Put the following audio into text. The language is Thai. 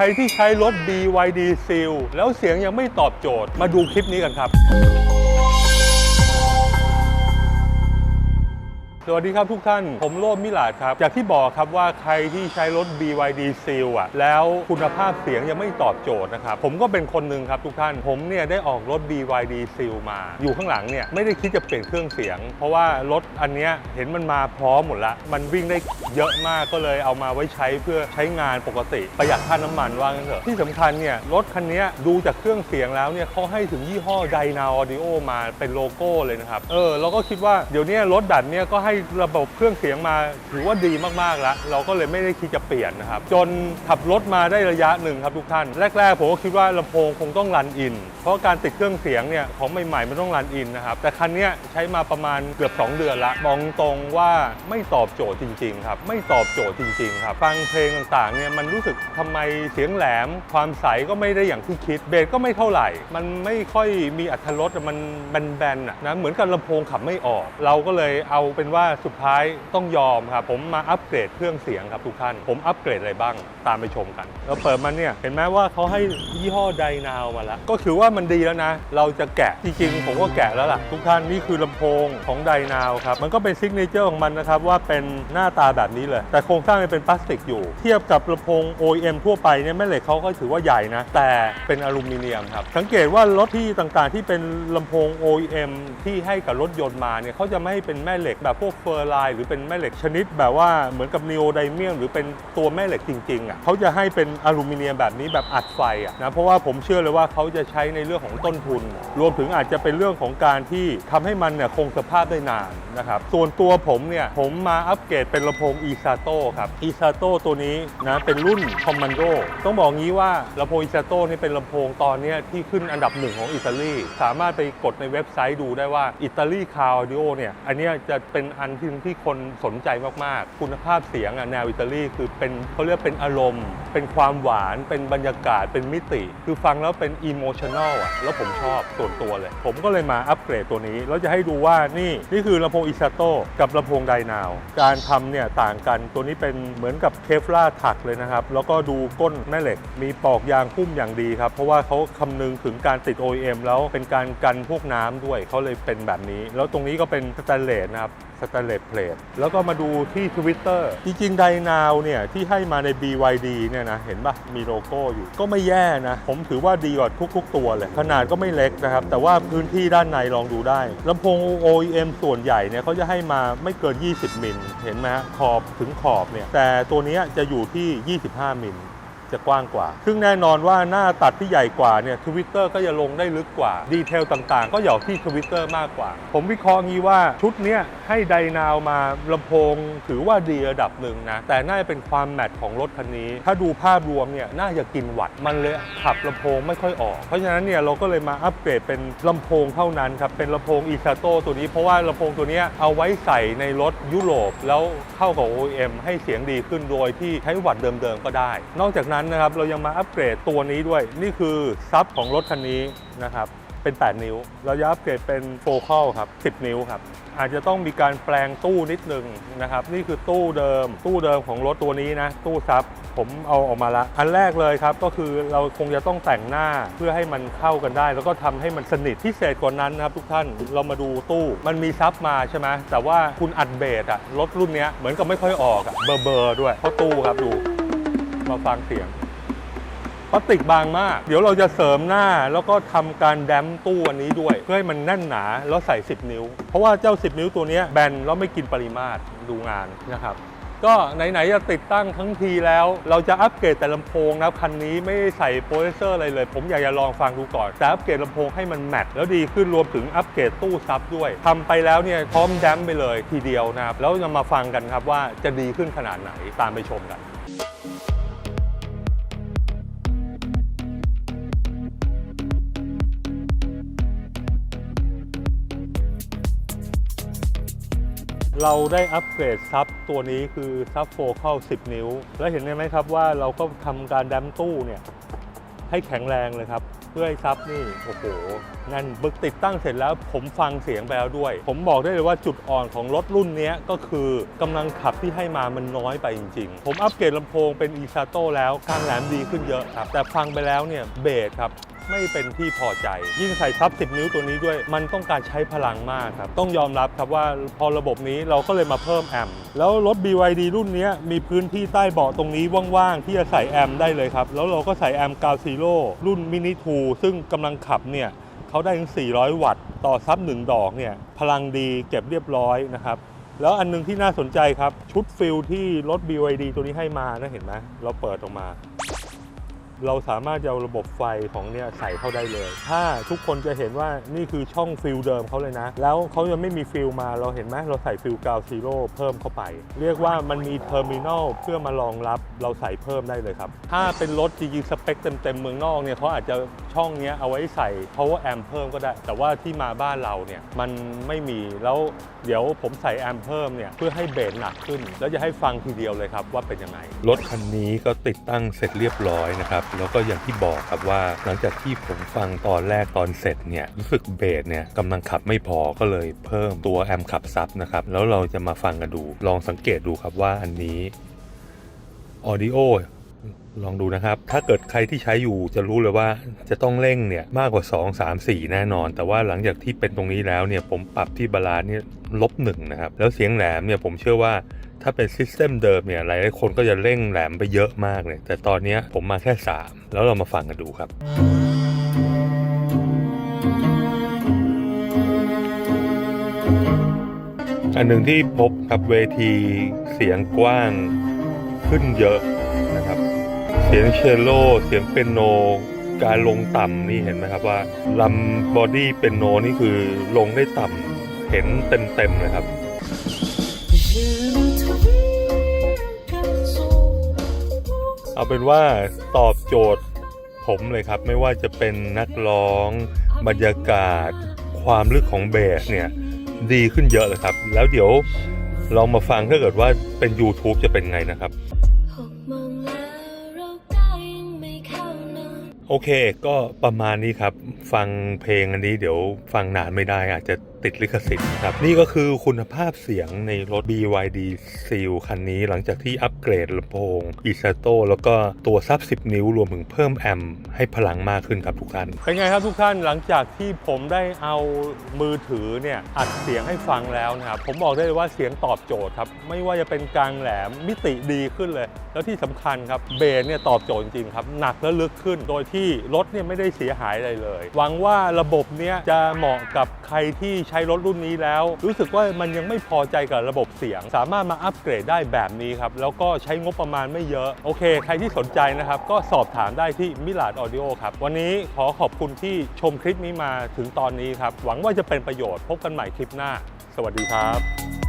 รที่ใช้รถ BYD Seal แล้วเสียงยังไม่ตอบโจทย์ มาดูคลิปนี้กันครับ สวัสดีครับทุกท่าน ผมโรจน์มิลาดครับ จากที่บอกครับว่าใครที่ใช้รถ BYD Seal อะ แล้วคุณภาพเสียงยังไม่ตอบโจทย์นะครับ ผมก็เป็นคนหนึ่งครับทุกท่าน ผมเนี่ยได้ออกรถ BYD Seal มา อยู่ข้างหลังเนี่ยไม่ได้คิดจะเปลี่ยนเครื่องเสียง เพราะว่ารถอันเนี้ยเห็นมันมาพร้อมหมดละ มันวิ่งได้เยอะมากก็เลยเอามาไว้ใช้เพื่อใช้งานปกติประหยัดค่าน้ำมันว่างั้นเถอะที่สำคัญเนี่ยรถคันเนี้ยดูจากเครื่องเสียงแล้วเนี่ยเขาให้ถึงยี่ห้อ Dyna Audio มาเป็นโลโก้เลยนะครับเออเราก็คิดว่าเดี๋ยวนี้รถดัดเนี่ยก็ให้ระบบเครื่องเสียงมาถือว่าดีมากๆแล้ว เราก็เลยไม่ได้คิดจะเปลี่ยนนะครับ จนขับรถมาได้ระยะหนึ่งครับทุกท่าน แรก ๆ ผมก็คิดว่าลำโพงคงต้องรันอิน เพราะการติดเครื่องเสียงเนี่ยของใหม่ๆมันต้องรันอินนะครับ แต่คันนี้ใช้มาประมาณเกือบ 2 เดือนละมองตรงว่าไม่ตอบโจทย์จริงๆครับไม่ตอบโจทย์จริงๆครับฟังเพลงต่างๆเนี่ยมันรู้สึกทำไมเสียงแหลม ความใสก็ไม่ได้อย่างที่คิดเบสก็ไม่เท่าไหร่ มันไม่ค่อยมีอัตรสมันแบนๆนะเหมือนกับลำโพงขับไม่ออก เราก็เลยเอาเป็นว่าาสุดท้ายต้องยอมครับผมมาอัปเกรดเครื่องเสียงครับทุกท่าน ผมอัปเกรดอะไรบ้างตามไปชมกันเราเปิดมันเนี่ยเห็นไหมว่าเขาให้ยี่ห้อไดนาวมาแล้ว ก็ถือว่ามันดีแล้วนะ เราจะแกะจริงๆผมก็แกะแล้วล่ะ ทุกท่านนี่คือลำโพงของไดนาวครับ มันก็เป็นซิกเนเจอร์ของมันนะครับว่าเป็นหน้าตาแบบนี้เลย แต่โครงสร้างมันเป็นพลาสติกอยู่ เทียบกับลำโพง OEM ทั่วไปเนี่ยแม่เหล็กเขาก็ถือว่าใหญ่นะ แต่เป็นอลูมิเนียมครับสังเกตว่ารถที่ต่างๆ ที่เป็นลำโพง OEM ที่ให้กับรถยนต์มาเนี่ยเขาจะไม่ให้เป็นแม่เหล็กแบบพวกเฟอร์ไลน์หรือเป็นแม่เหล็กชนิด แบบว่าเหมือนกับนีโอไดเมียมหรือเป็นตัวแม่เหล็กจริงๆอะเขาจะให้เป็นอลูมิเนียมแบบนี้แบบอัดไฟอะนะเพราะว่าผมเชื่อเลยว่าเขาจะใช้ในเรื่องของต้นทุน รวมถึงอาจจะเป็นเรื่องของการที่ทำให้มันเนี่ยคงสภาพได้นานนะครับส่วนตัวผมเนี่ยผมมาอัปเกรดเป็นลำโพง e s a t o ครับ e s a t o ตัวนี้นะเป็นรุ่น Commando ต้องบอกงี้ว่าลำโพง e s a t o นี่เป็นลำโพงตอนนี้ที่ขึ้นอันดับหนึ่งของอิตาลีสามารถไปกดในเว็บไซต์ดูได้ว่าอิตาลีคาวดิโอเนี่ยอันนี้จะเป็นอันที่ที่คนสนใจมากๆ คุณภาพเสียงอะแนวอิตาลีคือเป็นเขาเรียกเป็นอารมณ์ เป็นความหวาน เป็นบรรยากาศ เป็นมิติ คือฟังแล้วเป็นอิโมชัน a ลอะแล้วผมชอบส่วนตัวเลย ผมก็เลยมาอัปเกรดตัวนี้ แล้วจะให้ดูว่านี่นี่คือลำโพงอิซาโตกับลำโพงไดนาว การทำเนี่ยต่างกันตัวนี้เป็นเหมือนกับเคฟล่าถักเลยนะครับ แล้วก็ดูก้นแม่เหล็ก มีปอกยางหุ้มอย่างดีครับ เพราะว่าเขาคำนึงถึงการติด OEM แล้วเป็นการกันพวกน้ำด้วยเขาเลยเป็นแบบนี้ แล้วตรงนี้ก็เป็นสแตนเลสนะครับ สแตนเลสเพลทแล้วก็มาดูที่ Twitter จริงๆไดนาวเนี่ยที่ให้มาใน BYD เนี่ยนะ เห็นปะมีโลโก้อยู่ ก็ไม่แย่นะ ผมถือว่าดีกว่าทุกๆ ตัวเลย ขนาดก็ไม่เล็กนะครับ แต่ว่าพื้นที่ด้านในลองดูได้ลำโพง OEM ส่วนใหญ่เนี่ยเขาจะให้มาไม่เกิน 20 มิล เห็นไหมขอบถึงขอบเนี่ยแต่ตัวนี้จะอยู่ที่ 25 มิล จะกว้างกว่า ซึ่งแน่นอนว่าหน้าตัดที่ใหญ่กว่าเนี่ยทวิตเตอร์ก็จะลงได้ลึกกว่า ดีเทลต่างๆ ก็หยอกที่ทวิตเตอร์มากกว่า ผมวิเคราะห์งี้ว่าชุดเนี้ยให้ไดนาวมาลำโพงถือว่าดีระดับหนึ่งนะ แต่น่าจะเป็นความแมทของรถคันนี้ ถ้าดูภาพรวมเนี่ยน่าจะกินวัตต์มันเลยขับลำโพงไม่ค่อยออก เพราะฉะนั้นเนี่ยเราก็เลยมาอัปเกรดเป็นลำโพงเท่านั้นครับ เป็นลำโพงอีซาโตตัวนี้เพราะว่าลำโพงตัวเนี้ยเอาไว้ใส่ในรถยุโรปแล้วเข้ากับ OEM ให้เสียงดีขึ้นโดยที่ใช้วัตต์เดิมๆก็ได้ นอกจากนั้นนะครับเรายังมาอัปเกรดตัวนี้ด้วย นี่คือซับของรถคันนี้นะครับเป็น 8 นิ้ว เราจะอัปเกรดเป็นโฟคัลครับ 10 นิ้วครับ อาจจะต้องมีการแปลงตู้นิดนึงนะครับ นี่คือตู้เดิม ตู้เดิมของรถตัวนี้นะ ตู้ซับ ผมเอาออกมาละ อันแรกเลยครับ ก็คือเราคงจะต้องแต่งหน้าเพื่อให้มันเข้ากันได้ แล้วก็ทำให้มันสนิทพิเศษกว่านั้นนะครับ ทุกท่าน เรามาดูตู้ มันมีซับมาใช่ไหมแต่ว่าคุณอัดเบสอะรถรุ่นนี้เหมือนกับไม่ค่อยออกอะเบอร์เบอร์ด้วย เพราะตู้ครับดู มาฟังเสียงพลาสติกบางมาก เดี๋ยวเราจะเสริมหน้าแล้วก็ทำการแดมตู้อันนี้ด้วย เพื่อให้มันแน่นหนาแล้วใส่ 10 นิ้ว เพราะว่าเจ้า 10 นิ้วตัวนี้แบนแล้วไม่กินปริมาตรดูงานนะครับ ก็ไหนๆจะติดตั้งทั้งทีแล้ว เราจะอัปเกรดแต่ลำโพงนะคันนี้ไม่ใส่โปรเซสเซอร์อะไรเลย ผมอยากจะลองฟังดูก่อนแต่อัปเกรดลำโพงให้มันแมทแล้วดีขึ้นรวมถึงอัปเกรดตู้ซับด้วยทำไปแล้วเนี่ยพร้อมแดมไปเลยทีเดียวนะครับแล้วจะมาฟังกันครับว่าจะดีขึ้นขนาดไหนตามไปชมกัน เราได้อัปเกรดซับตัวนี้คือซับโฟเข้า 10 นิ้ว แล้วเห็นไหมครับว่าเราก็ทำการแดมตู้เนี่ยให้แข็งแรงเลยครับ เพื่อให้ซับนี่โอ้โหนั่นบึกติดตั้งเสร็จแล้วผมฟังเสียงไปแล้วด้วย ผมบอกได้เลยว่าจุดอ่อนของรถรุ่นนี้ก็คือกำลังขับที่ให้มามันน้อยไปจริง ๆ ผมอัปเกรดลำโพงเป็นอีซาโตแล้วการแหลมดีขึ้นเยอะครับ แต่ฟังไปแล้วเนี่ยเบสครับ ไม่เป็นที่พอใจ ยิ่งใส่ซับ 10 นิ้วตัวนี้ด้วย มันต้องการใช้พลังมากครับ ต้องยอมรับครับว่าพอระบบนี้เราก็เลยมาเพิ่มแอมป์แล้วรถ BYD รุ่นนี้มีพื้นที่ใต้เบาะตรงนี้ว่างๆ ที่จะใส่แอมป์ได้เลยครับ แล้วเราก็ใส่แอมป์กาวซีโร่รุ่นมินิทูซึ่งกำลังขับเนี่ยเขาได้ถึง 400 วัตต์ ต่อซับหนึ่งดอกเนี่ยพลังดีเก็บเรียบร้อยนะครับแล้วอันหนึงที่น่าสนใจครับ ชุดฟิลที่รถ BYD ตัวนี้ให้มานะเห็นไหมเราเปิดออกมา เราสามารถจะเอาระบบไฟของเนี่ยใส่เข้าได้เลย ถ้าทุกคนจะเห็นว่านี่คือช่องฟิลเดิมเขาเลยนะ แล้วเขายังไม่มีฟิลมาเราเห็นไหมเราใส่ฟิลกาวซีโร่เพิ่มเข้าไป เรียกว่ามันมีเทอร์มินอลเพื่อมารองรับเราใส่เพิ่มได้เลยครับ ถ้าเป็นรถจริงๆสเปคเต็มๆเมืองนอกเนี่ยเขาอาจจะช่องเนี้ยเอาไว้ใส่ power amp เพิ่มก็ได้ แต่ว่าที่มาบ้านเราเนี่ยมันไม่มีแล้วเดี๋ยวผมใส่แอมเพิ่มเนี่ยเพื่อให้เบสหนักขึ้น แล้วจะให้ฟังทีเดียวเลยครับว่าเป็นยังไง รถคันนี้ก็ติดตั้งเสร็จเรียบร้อยนะครับแล้วก็อย่างที่บอกครับว่าหลังจากที่ผมฟังตอนแรกตอนเสร็จเนี่ยรู้สึกเบสเนี่ยกำลังขับไม่พอก็เลยเพิ่มตัวแอมป์ขับซับนะครับ แล้วเราจะมาฟังกันดู ลองสังเกตดูครับว่าอันนี้ Audio ลองดูนะครับ ถ้าเกิดใครที่ใช้อยู่จะรู้เลยว่าจะต้องเร่งเนี่ยมากกว่า 2 3 4 แน่นอน แต่ว่าหลังจากที่เป็นตรงนี้แล้วเนี่ยผมปรับที่บาลานซ์เนี่ยลบหนึ่งนะครับ แล้วเสียงแหลมเนี่ยผมเชื่อว่า ถ้าเป็นซิสเต็มเดิมเนี่ยหลายๆคนก็จะเร่งแหลมไปเยอะมากเลย แต่ตอนนี้ผมมาแค่ 3 แล้วเรามาฟังกันดูครับอันหนึ่งที่พบครับเวทีเสียงกว้างขึ้นเยอะนะครับ เสียงเชลโล เสียงเปียโน การลงต่ำนี่เห็นไหมครับว่าลำบอดี้เปียโนนี่คือลงได้ต่ำเห็นเต็มๆเลยครับ เอาเป็นว่าตอบโจทย์ผมเลยครับ ไม่ว่าจะเป็นนักร้อง บรรยากาศ ความลึกของเบสเนี่ย ดีขึ้นเยอะเลยครับ แล้วเดี๋ยวลองมาฟังถ้าเกิดว่าเป็น YouTube จะเป็นไงนะครับโอเค ก็ประมาณนี้ครับ ฟังเพลงอันนี้เดี๋ยวฟังนานไม่ได้อาจจะ ติดลิขสิทธิ์ครับนี่ก็คือคุณภาพเสียงในรถ BYD Seal คันนี้หลังจากที่อัปเกรดลำโพง i s a t o แล้วก็ตัวซับ 10 นิ้วรวมถึงเพิ่มแอมป์ให้พลังมากขึ้นครับทุกท่าน เป็นไงครับทุกท่านหลังจากที่ผมได้เอามือถือเนี่ยอัดเสียงให้ฟังแล้วนะครับผมบอกได้เลยว่าเสียงตอบโจทย์ครับไม่ว่าจะเป็นกลางแหลมมิติดีขึ้นเลย แล้วที่สำคัญครับเบสเนี่ยตอบโจทย์จริงครับหนักและลึกขึ้น โดยที่รถเนี่ยไม่ได้เสียหายอะไรเลย หวังว่าระบบเนี้ยจะเหมาะกับใครที่ใช้รถรุ่นนี้แล้ว รู้สึกว่ามันยังไม่พอใจกับระบบเสียง สามารถมาอัปเกรดได้แบบนี้ครับ แล้วก็ใช้งบประมาณไม่เยอะ โอเค ใครที่สนใจนะครับ ก็สอบถามได้ที่มิลาดออดิโอครับ วันนี้ขอขอบคุณที่ชมคลิปนี้มาถึงตอนนี้ครับ หวังว่าจะเป็นประโยชน์พบกันใหม่คลิปหน้า สวัสดีครับ